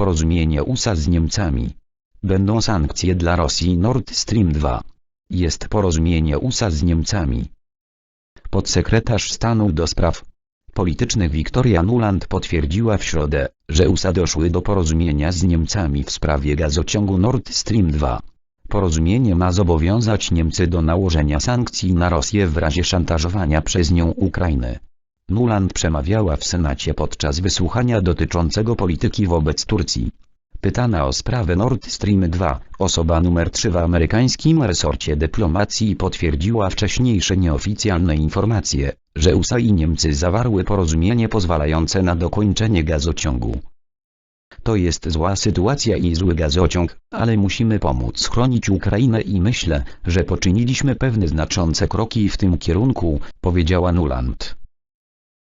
Porozumienie USA z Niemcami. Będą sankcje dla Rosji Nord Stream 2. Jest porozumienie USA z Niemcami. Podsekretarz stanu do spraw politycznych Victoria Nuland potwierdziła w środę, że USA doszły do porozumienia z Niemcami w sprawie gazociągu Nord Stream 2. Porozumienie ma zobowiązać Niemcy do nałożenia sankcji na Rosję w razie szantażowania przez nią Ukrainy. Nuland przemawiała w Senacie podczas wysłuchania dotyczącego polityki wobec Turcji. Pytana o sprawę Nord Stream 2, osoba numer 3 w amerykańskim resorcie dyplomacji potwierdziła wcześniejsze nieoficjalne informacje, że USA i Niemcy zawarły porozumienie pozwalające na dokończenie gazociągu. To jest zła sytuacja i zły gazociąg, ale musimy pomóc chronić Ukrainę i myślę, że poczyniliśmy pewne znaczące kroki w tym kierunku, powiedziała Nuland.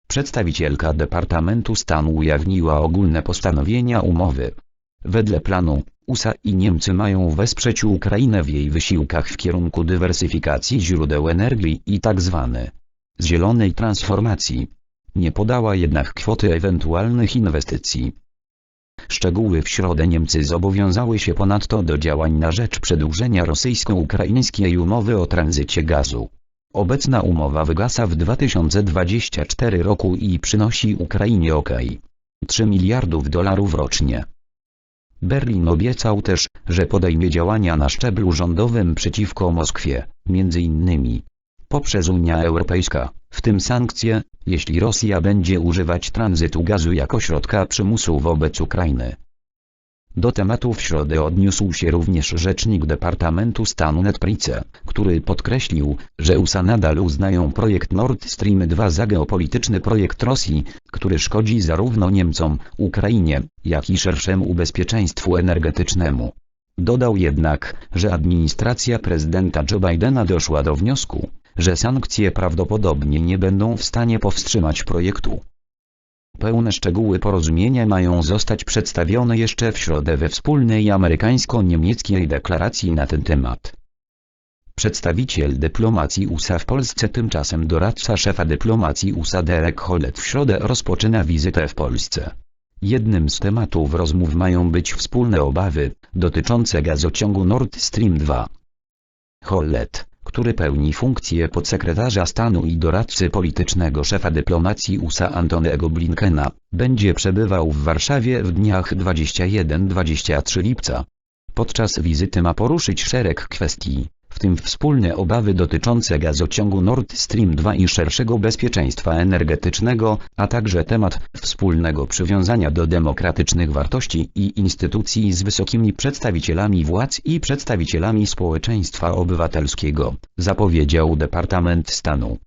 Przedstawicielka Departamentu Stanu ujawniła ogólne postanowienia umowy. Wedle planu, USA i Niemcy mają wesprzeć Ukrainę w jej wysiłkach w kierunku dywersyfikacji źródeł energii i tzw. zielonej transformacji. Nie podała jednak kwoty ewentualnych inwestycji. Szczegóły w środę Niemcy zobowiązały się ponadto do działań na rzecz przedłużenia rosyjsko-ukraińskiej umowy o tranzycie gazu. Obecna umowa wygasa w 2024 roku i przynosi Ukrainie ok. 3 miliardów dolarów rocznie. Berlin obiecał też, że podejmie działania na szczeblu rządowym przeciwko Moskwie, między innymi poprzez Unia Europejska, w tym sankcje, jeśli Rosja będzie używać tranzytu gazu jako środka przymusu wobec Ukrainy. Do tematu w środę odniósł się również rzecznik Departamentu Stanu Ned Price, który podkreślił, że USA nadal uznają projekt Nord Stream 2 za geopolityczny projekt Rosji, który szkodzi zarówno Niemcom, Ukrainie, jak i szerszemu bezpieczeństwu energetycznemu. Dodał jednak, że administracja prezydenta Joe Bidena doszła do wniosku, że sankcje prawdopodobnie nie będą w stanie powstrzymać projektu. Pełne szczegóły porozumienia mają zostać przedstawione jeszcze w środę we wspólnej amerykańsko-niemieckiej deklaracji na ten temat. Przedstawiciel dyplomacji USA w Polsce tymczasem doradca szefa dyplomacji USA Derek Hollett w środę rozpoczyna wizytę w Polsce. Jednym z tematów rozmów mają być wspólne obawy, dotyczące gazociągu Nord Stream 2. Hollett, który pełni funkcję podsekretarza stanu i doradcy politycznego szefa dyplomacji USA Antonego Blinkena, będzie przebywał w Warszawie w dniach 21-23 lipca. Podczas wizyty ma poruszyć szereg kwestii, w tym wspólne obawy dotyczące gazociągu Nord Stream 2 i szerszego bezpieczeństwa energetycznego, a także temat wspólnego przywiązania do demokratycznych wartości i instytucji z wysokimi przedstawicielami władz i przedstawicielami społeczeństwa obywatelskiego, zapowiedział Departament Stanu.